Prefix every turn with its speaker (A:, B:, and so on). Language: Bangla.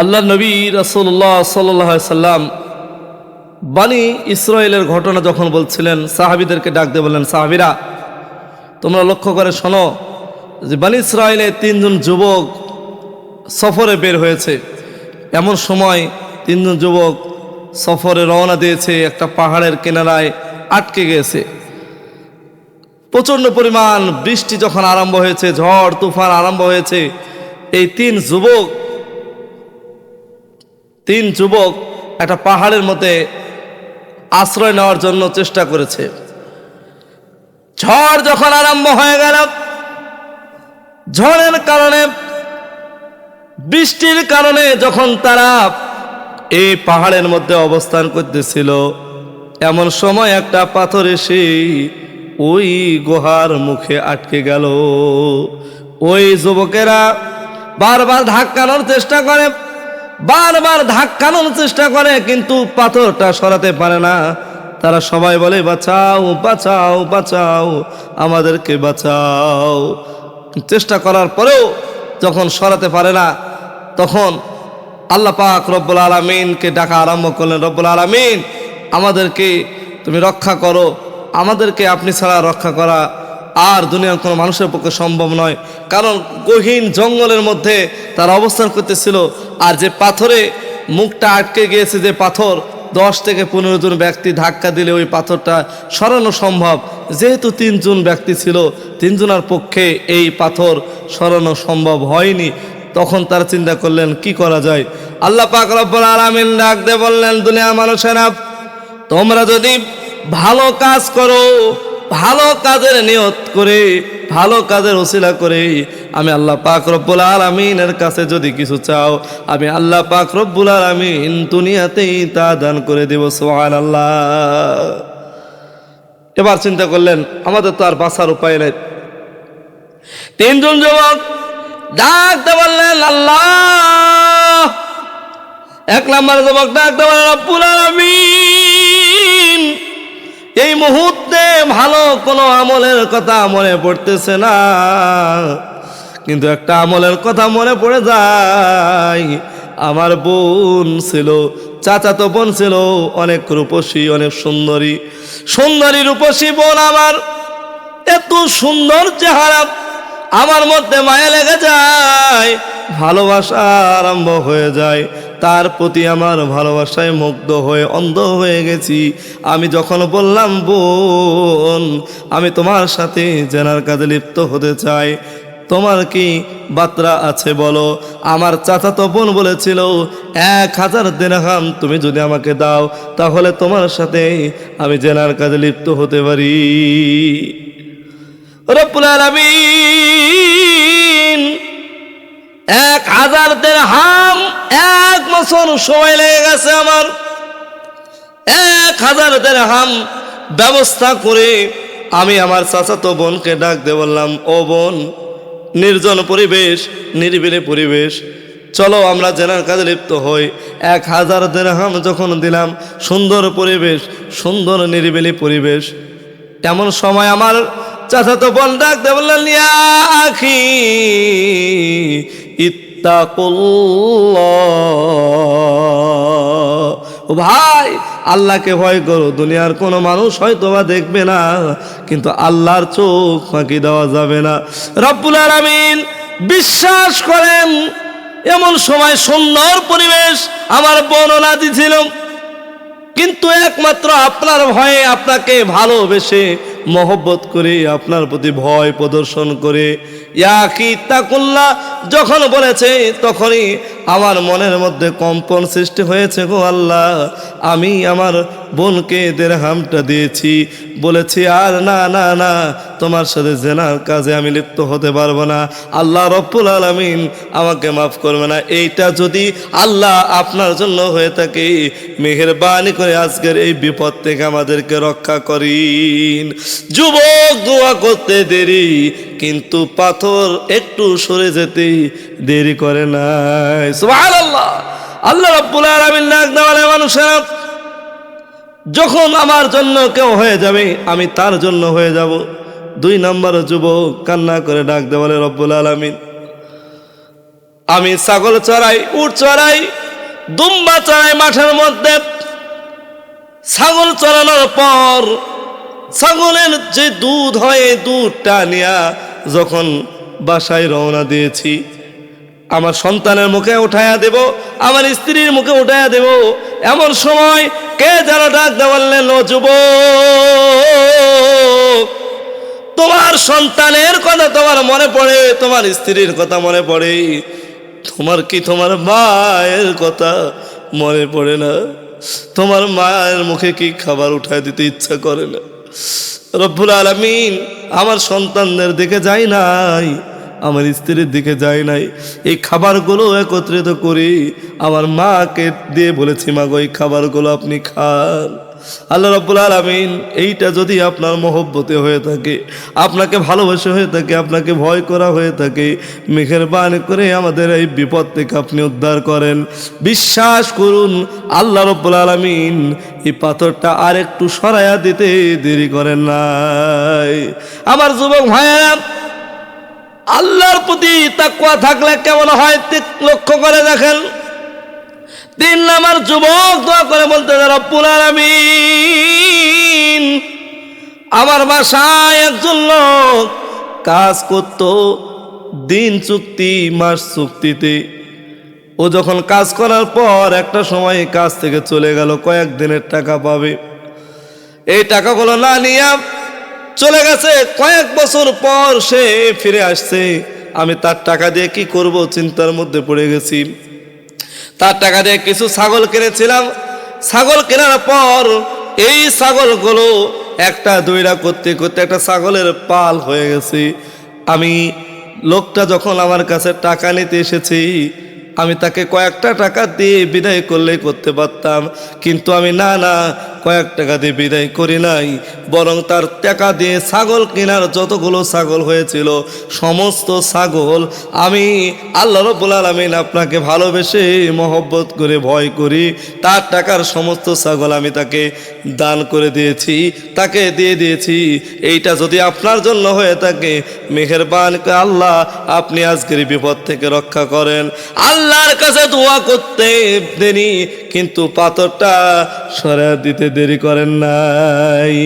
A: আল্লাহ নবী রসুল্লাহ সাল্লাহ সাল্লাম বানি ইসরায়েলের ঘটনা যখন বলছিলেন, সাহাবিদেরকে ডাক দিয়ে বললেন, সাহাবিরা, তোমরা লক্ষ্য করে শোনো যে বানি ইসরায়েলে তিনজন যুবক সফরে বের হয়েছে। এমন সময় তিনজন যুবক সফরে রওনা দিয়েছে, একটা পাহাড়ের কিনারায় আটকে গেছে। প্রচণ্ড পরিমাণ বৃষ্টি যখন আরম্ভ হয়েছে, ঝড়, তুফান আরম্ভ হয়েছে, এই তিন যুবক তিন যুবক একটা পাহাড়ের মধ্যে আশ্রয় নেওয়ার জন্য চেষ্টা করেছে। ঝড় যখন আরম্ভ হয়ে গেল, ঝড়ের কারণে, বৃষ্টির কারণে যখন তারা এই পাহাড়ের মধ্যে অবস্থান করতেছিল, এমন সময় একটা পাথর এসে ওই গুহার মুখে আটকে গেল। ওই যুবকেরা বারবার ধাক্কানোর চেষ্টা করে। বারবার ধাক্কানোর চেষ্টা করে, কিন্তু পাথরটা সরাতে পারে না। তারা সবাই বলে, বাঁচাও বাঁচাও বাঁচাও, আমাদেরকে বাঁচাও। চেষ্টা করার পরেও যখন সরাতে পারে না, তখন আল্লাহ পাক রব্বুল আলমিনকে ডাকা আরম্ভ করলেন। রব্বুল আলমিন, আমাদেরকে তুমি রক্ষা করো। আমাদেরকে আপনি ছাড়া রক্ষা করা আর দুনিয়ার কোনো মানুষের পক্ষে সম্ভব নয়। কারণ গহীন জঙ্গলের মধ্যে তারা অবস্থান করতেছিল আর যে পাথরে মুখটা আটকে গিয়েছে যে পাথর, দশ থেকে পনেরো জন ব্যক্তি ধাক্কা দিলে ওই পাথরটা সরানো সম্ভব। যেহেতু তিনজন ব্যক্তি ছিল, তিনজনের পক্ষে এই পাথর সরানো সম্ভব হয়নি। তখন তারা চিন্তা করলেন, কি করা যায়? আল্লাহ পাক রব্বুল আলামিন ডাক দিয়ে বললেন দুনিয়া মানুষেরা, তোমরা যদি ভালো কাজ করো ভালো কাজের নিয়ত করে, ভালো কাজের ওসিলা করে, আমি আল্লাহ পাক রব্বুল আলমিনের কাছে যদি কিছু চাও, আমি আল্লাহ পাক রব্বুল আলমিন দুনিয়াতেই তা দান করে দেব সোহান আল্লাহ এবার চিন্তা করলেন, আমাদের তো আর বাঁচার উপায় নেই। তিনজন যুবক ডাকতে বললেন, আল্লাহ! এক নম্বর যুবক ডাকতে বললেন, রব্বুল আলামিন! এই মুহূর্তে ভালো কোনো আমলের কথা মনে পড়তেছে না। কিন্তু একটা আমলের কথা মনে পড়ে যায়। আমার বোন ছিল, চাচাতো বোন ছিল, অনেক রূপসী, অনেক সুন্দরী। সুন্দরী রূপসী বোন আমার, এত সুন্দর চেহারা আমার মধ্যে মায়া লেগে যায়, ভালোবাসা আরম্ভ হয়ে যায়। তার প্রতি আমার ভালোবাসায় মুগ্ধ হয়ে অন্ধ হয়ে গেছি। আমি যখন বললাম, বোন, আমি তোমার সাথে জেনার কাজে লিপ্ত হতে চাই। তোমার কি বাত্রা আছে বলো? আমার চাচাতো বোন বলেছিল, এক হাজার দেড়হাম তুমি যদি আমাকে দাও, তাহলে তোমার সাথে আমি জেনার কাজে লিপ্ত হতে পারি। রব্বুল আলামিন এক হাজার হাম এক বছর সময় লেগে গেছে আমার। এক হাজার হাম ব্যবস্থা করে আমি আমার চাচাতো বোনকে ডাক দিয়ে বললাম, ও বোন, নির্জন পরিবেশ, নিরিবিলি পরিবেশ, চলো আমরা জেনার কাজে লিপ্ত হই। এক হাজার দেড়হাম যখন দিলাম, সুন্দর পরিবেশ, সুন্দর নিরিবিলি পরিবেশ, এমন সময় আমার চাচাতো বোন ডাকতে বললেন আখি, ইত্তাকুল্লাহ। ভাই, আল্লাহকে ভয় করো, দুনিয়ার কোনো মানুষ হয়তো বা দেখবে না, কিন্তু আল্লাহর চোখ ফাঁকি দেওয়া যাবে না। রব্বুল আলামিন, বিশ্বাস করেন, এমন সময় সুন্দর পরিবেশ আমার বর্ণনা ছিল কিন্তু একমাত্র আপনার ভয়ে আপনাকে ভালোবেসে মহব্বত করে আপনার প্রতি ভয় প্রদর্শন করে যখন বলেছে, তখনই আমার মনের মধ্যে কম্পন সৃষ্টি হয়েছে গো আল্লাহ। আমি আমার বোনকে দেড়হামটা দিয়েছি। বলেছি, আর না না না, তোমার সাথে জেনার কাজে আমি লিপ্ত হতে পারব না। আল্লাহ রব্বুল আলমিন আমাকে মাফ করবে না। এইটা যদি আল্লাহ আপনার জন্য হয়ে থাকে, মেহেরবানি করে আজকের এই বিপদ থেকে আমাদেরকে রক্ষা করিন। যুবক, দোয়া করতে দেরি, কিন্তু পাথর একটু সরে যেতে দেরি করে নাই। সুবহানাল্লাহ। আল্লাহ রব্বুল আলামিন ডাক দেওয়ালে মানুষেরা, যখন আমার জন্য কেউ হয়ে যাবে, আমি তার জন্য হয়ে যাব। দুই নম্বর যুবক কান্না করে ডাক দেওয়ালে রব্বুল আলামিন, আমি ছাগল চড়াই, উট চড়াই, দুম্বা চড়াই মাঠের মধ্যে, ছাগল চড়ানোর পর, ছাগলের যে দুধ হয় দুধটা নিয়া যখন বাসায় রওনা দিয়েছি। আমার সন্তানের মুখে উঠাইয়া দেব, আমার স্ত্রীর মুখে উঠাইয়া দেব। এমন সময় কে যেন ডাক দেওয়ালেন ও যুবক, তোমার সন্তানের কথা তোমার মনে পড়ে, তোমার স্ত্রীর কথা মনে পড়ে। তোমার কি তোমার মায়ের কথা মনে পড়ে না? তোমার মায়ের মুখে কি খাবার উঠায় দিতে ইচ্ছা করে না? রব্বুল আলমিন আমার সন্তানদের দিকে যাই নাই, আমার স্ত্রীর দিকে যাই নাই। এই খাবারগুলো একত্রিত করি, আমার মাকে দিয়ে বলেছি, মা গো, এই খাবারগুলো আপনি খান। আল্লাহ রব্বুল আলমিন এইটা যদি আপনার মহব্বতে হয়ে থাকে, আপনাকে ভালোবাসে হয়ে থাকে, আপনাকে ভয় করা হয়ে থাকে মেঘের বান করে আমাদের এই বিপদ থেকে আপনি উদ্ধার করেন। বিশ্বাস করুন, আল্লাহ রব্বুল আলমিন এই পাথরটা আর একটু সরাইয়া দিতে দেরি করেন নাই। আমার যুবক ভাইয়েরা, আল্লাহর প্রতি তাকুয়া থাকলে কেমন হয় লক্ষ্য করে দেখেন। তিন নাম্বার যুবক দোয়া করে বলতে রব্বুল আলামিন, আমার বাসায় একজন লোক কাজ করত, দিন চুক্তি, মাস চুক্তিতে। ও যখন কাজ করার পর একটা সময় কাজ থেকে চলে গেল কয়েকদিনের টাকা পাবে। এই টাকাগুলো না নিয়ে চলে গেছে। কয়েক বছর পর সে ফিরে আসছে। আমি তার টাকা দিয়ে কি করব? চিন্তার মধ্যে পড়ে গেছি। তার টাকা দিয়ে কিছু ছাগল কিনেছিলাম। ছাগল কেনার পর এই ছাগলগুলো একটা দুইটা করতে করতে একটা ছাগলের পাল হয়ে গেছে। আমি লোকটা যখন আমার কাছে টাকা নিতে এসেছি, আমি তাকে কয়েকটা টাকা দিয়ে বিদায় করলে করতে পারতাম। কিন্তু আমি, না না কয়েক টাকা দিয়ে বিদায় করি নাই, বরং তার টাকা দিয়ে ছাগল কেনার যতগুলো ছাগল হয়েছিল, সমস্ত ছাগল আমি আল্লাহ রব্বুল আলমিন আপনাকে ভালোবেসে মহব্বত করে ভয় করি। তার টাকার সমস্ত ছাগল আমি তাকে দান করে দিয়েছি, তাকে দিয়ে দিয়েছি। এইটা যদি আপনার জন্য হয়ে থাকে, মেহেরবান আল্লাহ আপনি আজকের বিপদ থেকে রক্ষা করেন। আল্লাহর কাছে দোয়া করতে দেনি কিন্তু পাথরটা সরা দিতে দেরি করেন নাই।